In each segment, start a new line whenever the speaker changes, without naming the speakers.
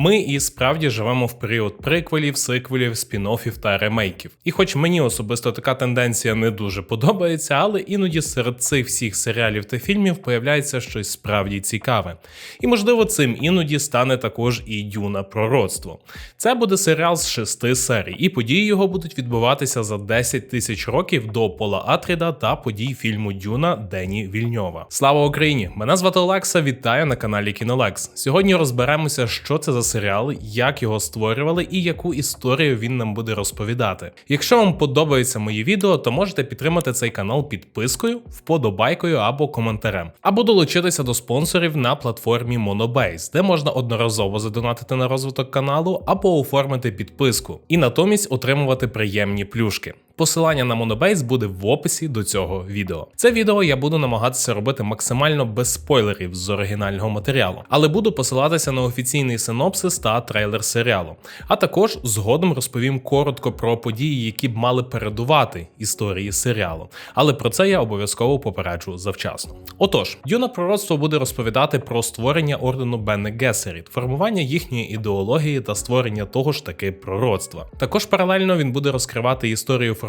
Ми і справді живемо в період приквелів, сиквелів, спін-оффів та ремейків. І хоч мені особисто така тенденція не дуже подобається, але іноді серед цих всіх серіалів та фільмів появляється щось справді цікаве. І можливо, цим іноді стане також і Дюна Пророцтво. Це буде серіал з шести серій, і події його будуть відбуватися за 10 тисяч років до Пола Атріда та подій фільму Дюна Дені Вільньова. Слава Україні! Мене звати Олекса. Вітаю на каналі Кінолекс. Сьогодні розберемося, що це за серіал, як його створювали і яку історію він нам буде розповідати. Якщо вам подобаються мої відео, то можете підтримати цей канал підпискою, вподобайкою або коментарем, або долучитися до спонсорів на платформі Monobase, де можна одноразово задонатити на розвиток каналу або оформити підписку, і натомість отримувати приємні плюшки. Посилання на Monobase буде в описі до цього відео. Це відео я буду намагатися робити максимально без спойлерів з оригінального матеріалу, але буду посилатися на офіційний синопсис та трейлер серіалу. А також згодом розповім коротко про події, які б мали передувати історії серіалу. Але про це я обов'язково попереджу завчасно. Отож, Дюна пророцтво буде розповідати про створення ордену Бенне Гесеріт, формування їхньої ідеології та створення того ж таки пророцтва. Також паралельно він буде розкривати історію формування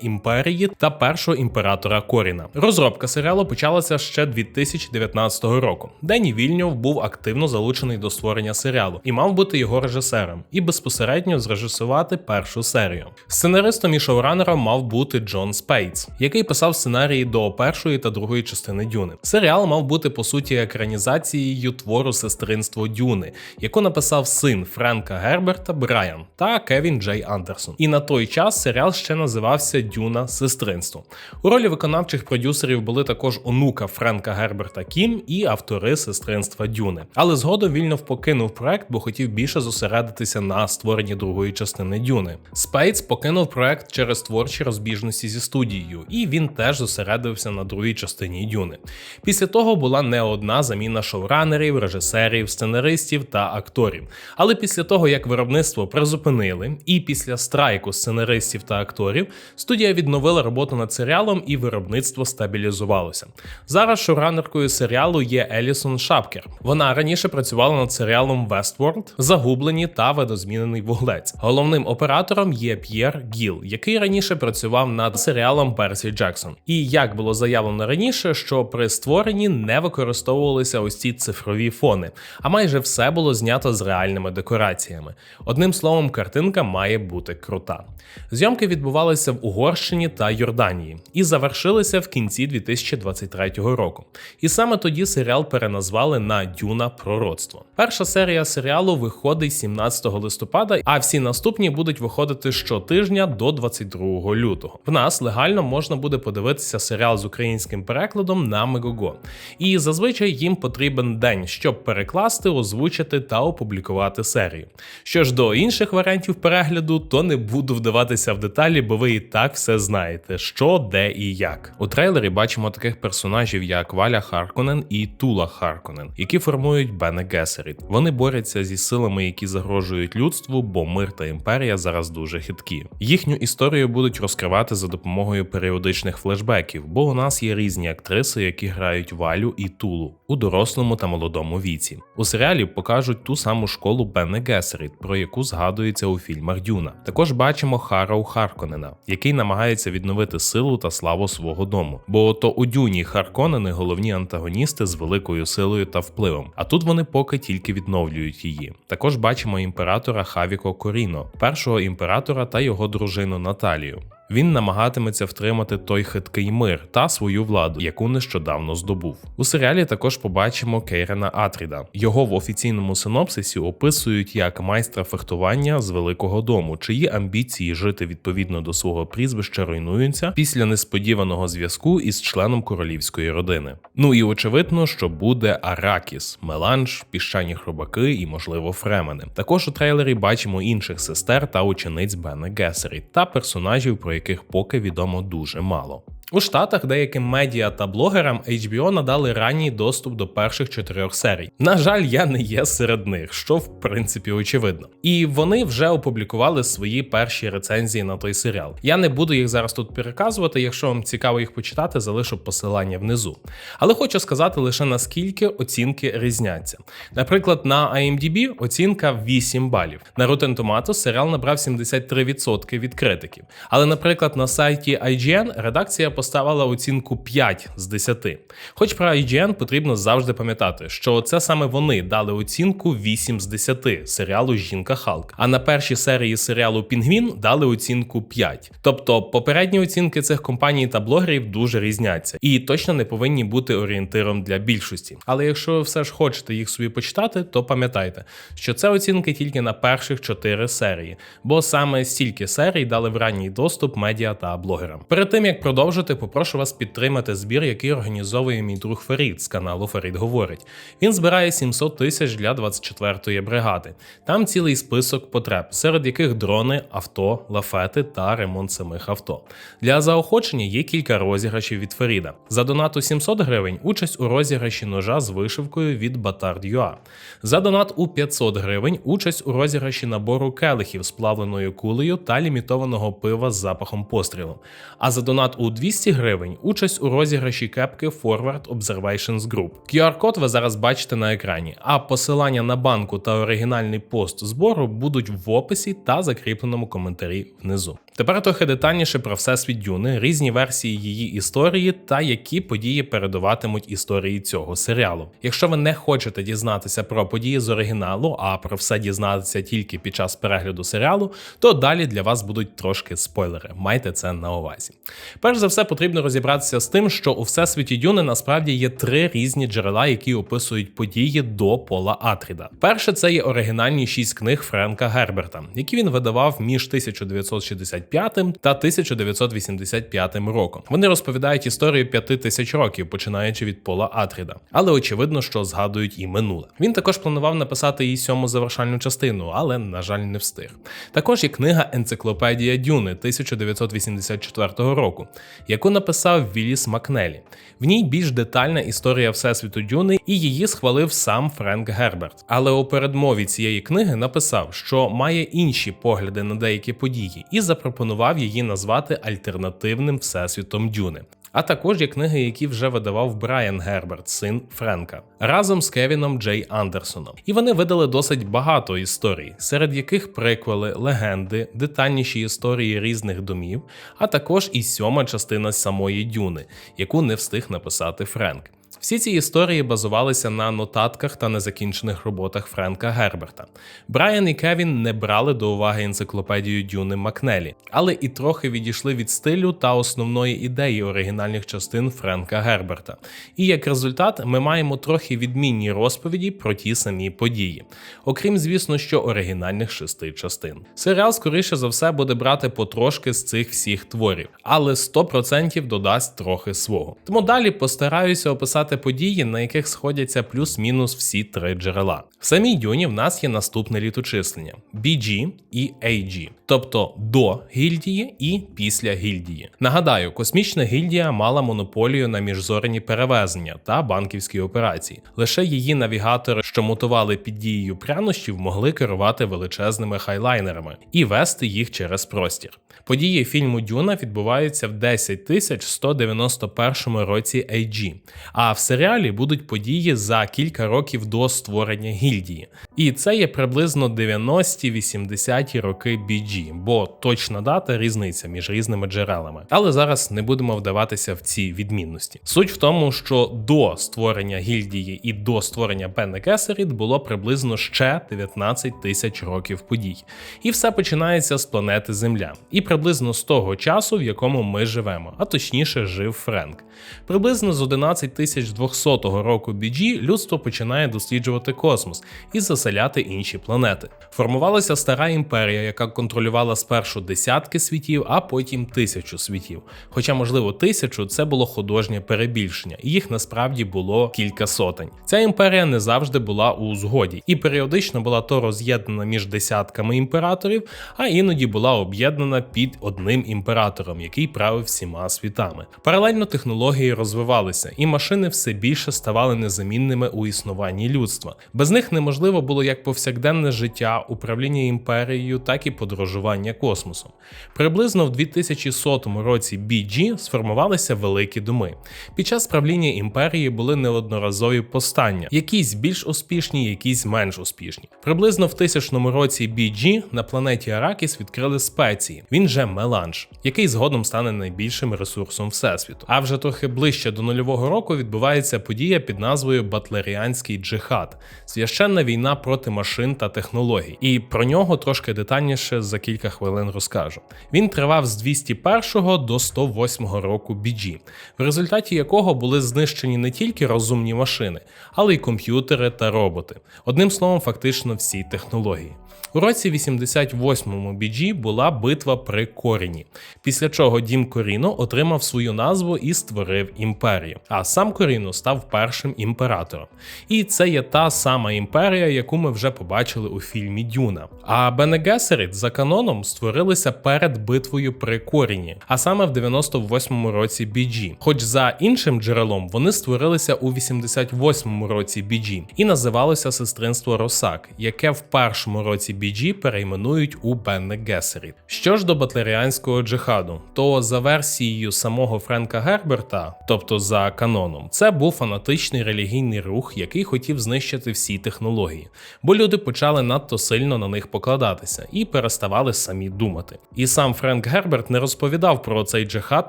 імперії та першого імператора Коріна. Розробка серіалу почалася ще 2019 року. Дені Вільньов був активно залучений до створення серіалу і мав бути його режисером і безпосередньо зрежисувати першу серію. Сценаристом і шоуранером мав бути Джон Спейтс, який писав сценарії до першої та другої частини Дюни. Серіал мав бути по суті екранізацією твору сестринство Дюни, яку написав син Френка Герберта Брайан та Кевін Джей Андерсон. І на той час серіал ще називався Дюна Сестринство. У ролі виконавчих продюсерів були також онука Френка Герберта Кім і автори сестринства Дюни. Але згодом Вільнов покинув проект, бо хотів більше зосередитися на створенні другої частини Дюни. Спейтс покинув проект через творчі розбіжності зі студією, і він теж зосередився на другій частині Дюни. Після того була не одна заміна шоуранерів, режисерів, сценаристів та акторів. Але після того, як виробництво призупинили, і після страйку сценаристів та акторів, студія відновила роботу над серіалом і виробництво стабілізувалося. Зараз шоуранеркою серіалу є Елісон Шапкер. Вона раніше працювала над серіалом Westworld, Загублені та видозмінений вуглець. Головним оператором є П'єр Гіл, який раніше працював над серіалом Персі Джексон. І як було заявлено раніше, що при створенні не використовувалися ось ці цифрові фони, а майже все було знято з реальними декораціями. Одним словом, картинка має бути крута. Зйомки відбувалися в Угорщині та Йорданії і завершилися в кінці 2023 року. І саме тоді серіал переназвали на Дюна Пророцтво. Перша серія серіалу виходить 17 листопада, а всі наступні будуть виходити щотижня до 22 лютого. В нас легально можна буде подивитися серіал з українським перекладом на Мегого. І зазвичай їм потрібен день, щоб перекласти, озвучити та опублікувати серію. Що ж до інших варіантів перегляду, то не буду вдаватися в деталі, бо ви і так все знаєте, що, де і як. У трейлері бачимо таких персонажів, як Валя Харконен і Тула Харконен, які формують Бене Гесеріт. Вони борються зі силами, які загрожують людству, бо мир та імперія зараз дуже хиткі. Їхню історію будуть розкривати за допомогою періодичних флешбеків, бо у нас є різні актриси, які грають Валю і Тулу у дорослому та молодому віці. У серіалі покажуть ту саму школу Бене Гесеріт, про яку згадується у фільмах Дюна. Також бачимо Хароу Харконена, який намагається відновити силу та славу свого дому. Бо то у Дюні Харконени головні антагоністи з великою силою та впливом. А тут вони поки тільки відновлюють її. Також бачимо імператора Хавіко Коріно, першого імператора та його дружину Наталію. Він намагатиметься втримати той хиткий мир та свою владу, яку нещодавно здобув. У серіалі також побачимо Кейрена Атріда. Його в офіційному синопсисі описують як майстра фехтування з великого дому, чиї амбіції жити відповідно до свого прізвища руйнуються після несподіваного зв'язку із членом королівської родини. Ну і очевидно, що буде Аракіс, Меланж, піщані хробаки і, можливо, Фремени. Також у трейлері бачимо інших сестер та учениць Бена Гесері та персонажів, про яких поки відомо дуже мало. У Штатах деяким медіа та блогерам HBO надали ранній доступ до перших чотирьох серій. На жаль, я не є серед них, що в принципі очевидно. І вони вже опублікували свої перші рецензії на той серіал. Я не буду їх зараз тут переказувати. Якщо вам цікаво їх почитати, залишу посилання внизу. Але хочу сказати лише наскільки оцінки різняться. Наприклад, на IMDb оцінка 8 балів. На Rotten Tomatoes серіал набрав 73% від критиків. Але, наприклад, на сайті IGN редакція поставила оцінку 5 з 10. Хоч про IGN потрібно завжди пам'ятати, що це саме вони дали оцінку 8 з 10 серіалу Жінка Халк. А на першій серії серіалу Пінгвін дали оцінку 5. Тобто попередні оцінки цих компаній та блогерів дуже різняться і точно не повинні бути орієнтиром для більшості. Але якщо ви все ж хочете їх собі почитати, то пам'ятайте, що це оцінки тільки на перших 4 серії, бо саме стільки серій дали в ранній доступ медіа та блогерам. Перед тим як продовжити, попрошу вас підтримати збір, який організовує мій друг Фарід з каналу Фарід Говорить. Він збирає 700 тисяч для 24-ї бригади. Там цілий список потреб, серед яких дрони, авто, лафети та ремонт самих авто. Для заохочення є кілька розіграшів від Фаріда. За донату 700 гривень участь у розіграші ножа з вишивкою від Batard.ua. За донат у 500 гривень участь у розіграші набору келихів з плавленою кулею та лімітованого пива з запахом пострілу. А за донат у 200 гривень участь у розіграші кепки Forward Observations Group. QR-код ви зараз бачите на екрані, а посилання на банку та оригінальний пост збору будуть в описі та закріпленому коментарі внизу. Тепер трохи детальніше про всесвіт Дюни, різні версії її історії та які події передуватимуть історії цього серіалу. Якщо ви не хочете дізнатися про події з оригіналу, а про все дізнатися тільки під час перегляду серіалу, то далі для вас будуть трошки спойлери. Майте це на увазі. Перш за все, потрібно розібратися з тим, що у всесвіті Дюни насправді є три різні джерела, які описують події до Пола Атріда. Перше це є оригінальні шість книг Френка Герберта, які він видавав між 1965 та 1985 роком. Вони розповідають історію п'яти тисяч років, починаючи від Пола Атріда. Але очевидно, що згадують і минуле. Він також планував написати її сьому завершальну частину, але, на жаль, не встиг. Також є книга Енциклопедія Дюни 1984 року, яку написав Віліс Макнелі. В ній більш детальна історія всесвіту Дюни, і її схвалив сам Френк Герберт. Але у передмові цієї книги написав, що має інші погляди на деякі події, і запропонував її назвати альтернативним всесвітом Дюни. А також є книги, які вже видавав Брайан Герберт, син Френка, разом з Кевіном Джей Андерсоном. І вони видали досить багато історій, серед яких приквели, легенди, детальніші історії різних домів, а також і сьома частина самої Дюни, яку не встиг написати Френк. Всі ці історії базувалися на нотатках та незакінчених роботах Френка Герберта. Брайан і Кевін не брали до уваги енциклопедію Дюни Макнелі, але і трохи відійшли від стилю та основної ідеї оригінальних частин Френка Герберта. І як результат, ми маємо трохи відмінні розповіді про ті самі події, окрім, звісно, що оригінальних шести частин. Серіал, скоріше за все, буде брати потрошки з цих всіх творів, але 100% додасть трохи свого. Тому далі постараюся описати події, на яких сходяться плюс-мінус всі три джерела. В самій дюні в нас є наступне літочислення: BG і AG, тобто до гільдії і після гільдії. Нагадаю, космічна гільдія мала монополію на міжзоряні перевезення та банківські операції. Лише її навігатори, що мутували під дією прянощів, могли керувати величезними хайлайнерами і вести їх через простір. Події фільму Дюна відбуваються в 10 191 році AG, а в серіалі будуть події за кілька років до створення гільдії. І це є приблизно 90-80 роки BG, бо точна дата різниця між різними джерелами. Але зараз не будемо вдаватися в ці відмінності. Суть в тому, що до створення гільдії і до створення Бенне Кесеріт було приблизно ще 19 тисяч років подій. І все починається з планети Земля. І приблизно з того часу, в якому ми живемо, а точніше жив Френк. Приблизно з 11200 року BG людство починає досліджувати космос і із заселяти інші планети. Формувалася стара імперія, яка контролювала спершу десятки світів, а потім тисячу світів. Хоча, можливо, тисячу це було художнє перебільшення, і їх насправді було кілька сотень. Ця імперія не завжди була у згоді і періодично була то роз'єднана між десятками імператорів, а іноді була об'єднана під одним імператором, який правив всіма світами. Паралельно технології розвивалися, і машини все більше ставали незамінними у існуванні людства. Без них неможливо було як повсякденне життя, управління імперією, так і подорожування космосом. Приблизно в 2100 році BG сформувалися великі доми. Під час правління імперії були неодноразові повстання, якісь більш успішні, якісь менш успішні. Приблизно в 1000 році BG на планеті Аракіс відкрили спеції. Він же меланж, який згодом стане найбільшим ресурсом всесвіту. А вже трохи ближче до нульового року відбувається подія під назвою Батлеріанський джихад священна війна проти машин та технологій. І про нього трошки детальніше за кілька хвилин розкажу. Він тривав з 201 до 108 року BG, в результаті якого були знищені не тільки розумні машини, але й комп'ютери та роботи. Одним словом, фактично всі технології. У році 88-му BG була битва при Коріні, після чого Дім Коріно отримав свою назву і створив імперію. А сам Коріно став першим імператором. І це є та сама імперія, яку ми вже побачили у фільмі Дюна. А Бене Гесерит за каноном створилися перед битвою при Коріні, а саме в 98-му році BG. Хоч за іншим джерелом вони створилися у 88-му році BG і називалося сестринство Росак, яке в першому році BG перейменують у Бенне Гесеріт. Що ж до батлеріанського джихаду, то за версією самого Френка Герберта, тобто за каноном, це був фанатичний релігійний рух, який хотів знищити всі технології, бо люди почали надто сильно на них покладатися і переставали самі думати. І сам Френк Герберт не розповідав про цей джихад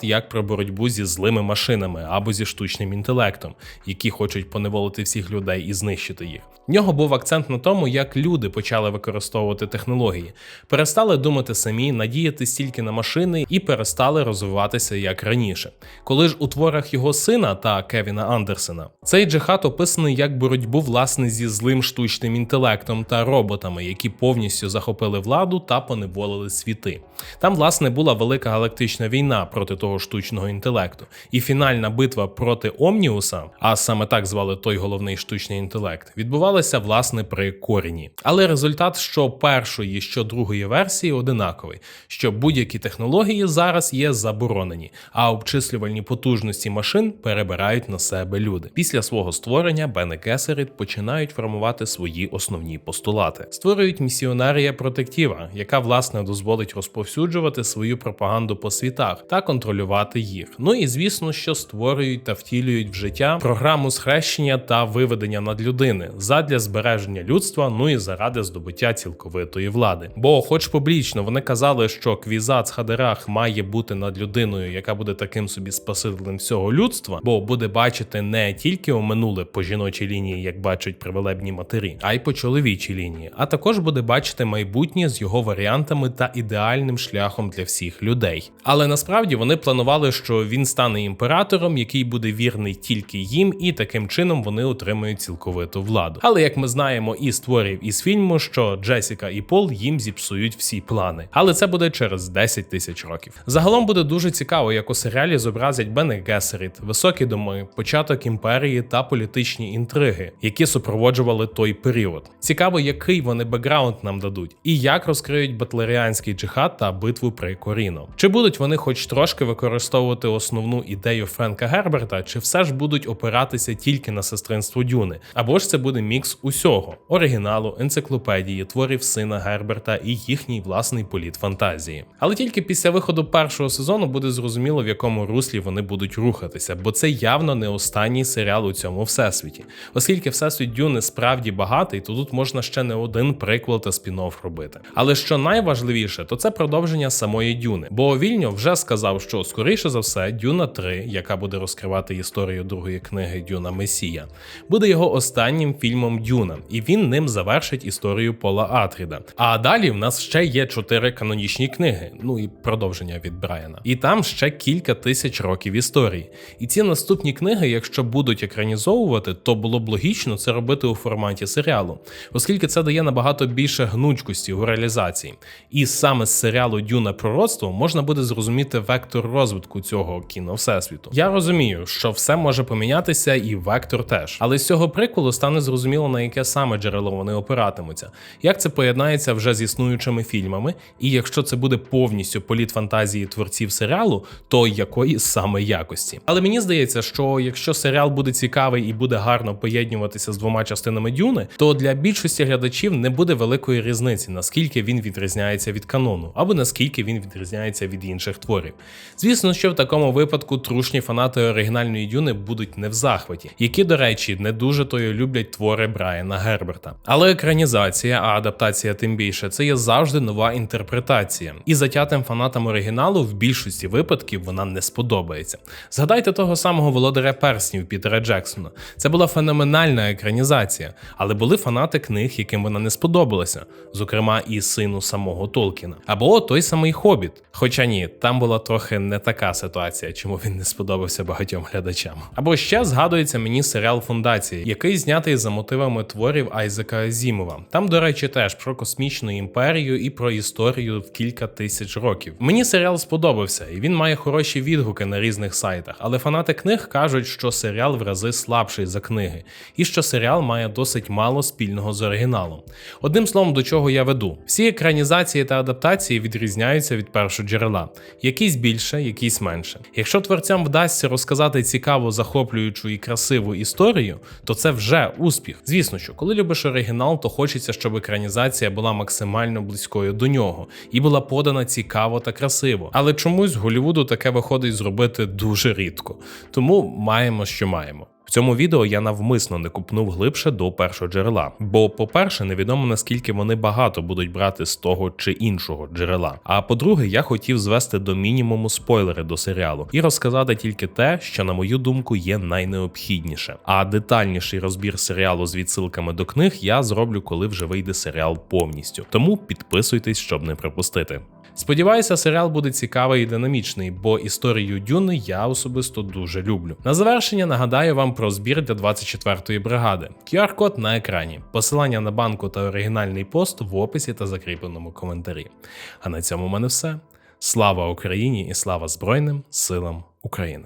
як про боротьбу зі злими машинами або зі штучним інтелектом, які хочуть поневолити всіх людей і знищити їх. В нього був акцент на тому, як люди почали використовувати технології, перестали думати самі, надіятись тільки на машини і перестали розвиватися як раніше. Коли ж у творах його сина та Кевіна Андерсена цей джихад описаний як боротьбу власне зі злим штучним інтелектом та роботами, які повністю захопили владу та поневолили світи. Там, власне, була велика галактична війна проти того штучного інтелекту, і фінальна битва проти Омніуса, а саме так звали той головний штучний інтелект, відбувалася власне при корені. Але результат, що першої, що другої версії одинаковий, що будь-які технології зараз є заборонені, а обчислювальні потужності машин перебирають на себе люди. Після свого створення Бене Гесерит починають формувати свої основні постулати, створюють місіонарія протектіва, яка власне дозволить розповсюджувати свою пропаганду по світах та контролювати їх. Ну і звісно, що створюють та втілюють в життя програму схрещення та виведення надлюдини задля збереження людства, ну і заради здобуття цілковитої влади. Бо, хоч публічно, вони казали, що Квізац Хадерах має бути над людиною, яка буде таким собі спасителем всього людства, бо буде бачити не тільки у минуле по жіночій лінії, як бачать привелебні матері, а й по чоловічій лінії, а також буде бачити майбутнє з його варіантами та ідеальним шляхом для всіх людей. Але насправді вони планували, що він стане імператором, який буде вірний тільки їм, і таким чином вони отримають цілковиту владу. Але як ми знаємо із творів із фільму, що Джесіка і Пол їм зіпсують всі плани. Але це буде через 10 тисяч років. Загалом буде дуже цікаво, як у серіалі зобразять Бене Гесеріт, високі доми, початок імперії та політичні інтриги, які супроводжували той період. Цікаво, який вони бекграунд нам дадуть, і як розкриють батлеріанський джихад та битву при Коріно. Чи будуть вони хоч трошки використовувати основну ідею Френка Герберта, чи все ж будуть опиратися тільки на сестринство Дюни? Або ж це буде мікс усього оригіналу, енциклопедії, творів сина Герберта і їхній власний політ фантазії. Але тільки після виходу першого сезону буде зрозуміло, в якому руслі вони будуть рухатися, бо це явно не останній серіал у цьому всесвіті. Оскільки всесвіт Дюни справді багатий, то тут можна ще не один приквел та спін-офф робити. Але що найважливіше, то це продовження самої Дюни. Бо Вільньо вже сказав, що скоріше за все, Дюна 3, яка буде розкривати історію другої книги Дюна Месія, буде його останнім фільмом Дюна, і він ним завершить історію Пола Атріда. А далі в нас ще є чотири канонічні книги, ну і продовження від Брайана. І там ще кілька тисяч років історії. І ці наступні книги, якщо будуть екранізовувати, то було б логічно це робити у форматі серіалу, оскільки це дає набагато більше гнучкості у реалізації. І саме з серіалу Дюна пророцтво можна буде зрозуміти вектор розвитку цього кіно всесвіту. Я розумію, що все може помінятися, і вектор теж. Але з цього приколу стане зрозуміло, на яке саме джерело вони опиратимуться, як це поєднається вже з існуючими фільмами, і якщо це буде повністю політ фантазії творців серіалу, то якої саме якості. Але мені здається, що якщо серіал буде цікавий і буде гарно поєднюватися з двома частинами Дюни, то для більшості глядачів не буде великої різниці, наскільки він відрізняється від канону, або наскільки він відрізняється від інших творів. Звісно, що в такому випадку трушні фанати оригінальної Дюни будуть не в захваті, які, до речі, не дуже тою люблять твори Брайана Герберта. Але екранізація, а адаптація тим більше, це є завжди нова інтерпретація. І затятим фанатам оригіналу в більшості випадків вона не сподобається. Згадайте того самого володаря перснів Пітера Джексона. Це була феноменальна екранізація, але були фанати книг, яким вона не сподобалася, зокрема і сину самого Толкіна. Або той самий Хобіт. Хоча ні, там була трохи не така ситуація, чому він не сподобався багатьом глядачам. Або ще згадується мені серіал Фундація, який знятий за мотивами творів Айзека Азімова. Там, до речі, теж про космічну імперію і про історію в кілька тисяч років. Мені серіал сподобався, і він має хороші відгуки на різних сайтах. Але фанати книг кажуть, що серіал в рази слабший за книги, і що серіал має досить мало спільного з оригіналом. Одним словом, до чого я веду: всі екранізації та адаптації відрізняються від першого джерела, якісь більше, якісь менше. Якщо творцям вдасться розказати цікаву, захоплюючу і красиву історію, то це вже успіх. Звісно, що коли любиш оригінал, то хочеться, щоб екранізація була максимально близькою до нього і була подана цікаво та красиво. Але чомусь Голівуду таке виходить зробити дуже рідко. Тому маємо, що маємо. В цьому відео я навмисно не купнув глибше до першого джерела, бо, по-перше, невідомо наскільки вони багато будуть брати з того чи іншого джерела. А по-друге, я хотів звести до мінімуму спойлери до серіалу і розказати тільки те, що, на мою думку, є найнеобхідніше. А детальніший розбір серіалу з відсилками до книг я зроблю, коли вже вийде серіал повністю. Тому підписуйтесь, щоб не пропустити. Сподіваюся, серіал буде цікавий і динамічний, бо історію Дюни я особисто дуже люблю. На завершення нагадаю вам про збір для 24-ї бригади. QR-код на екрані, посилання на банку та оригінальний пост в описі та закріпленому коментарі. А на цьому в мене все. Слава Україні і слава Збройним силам України!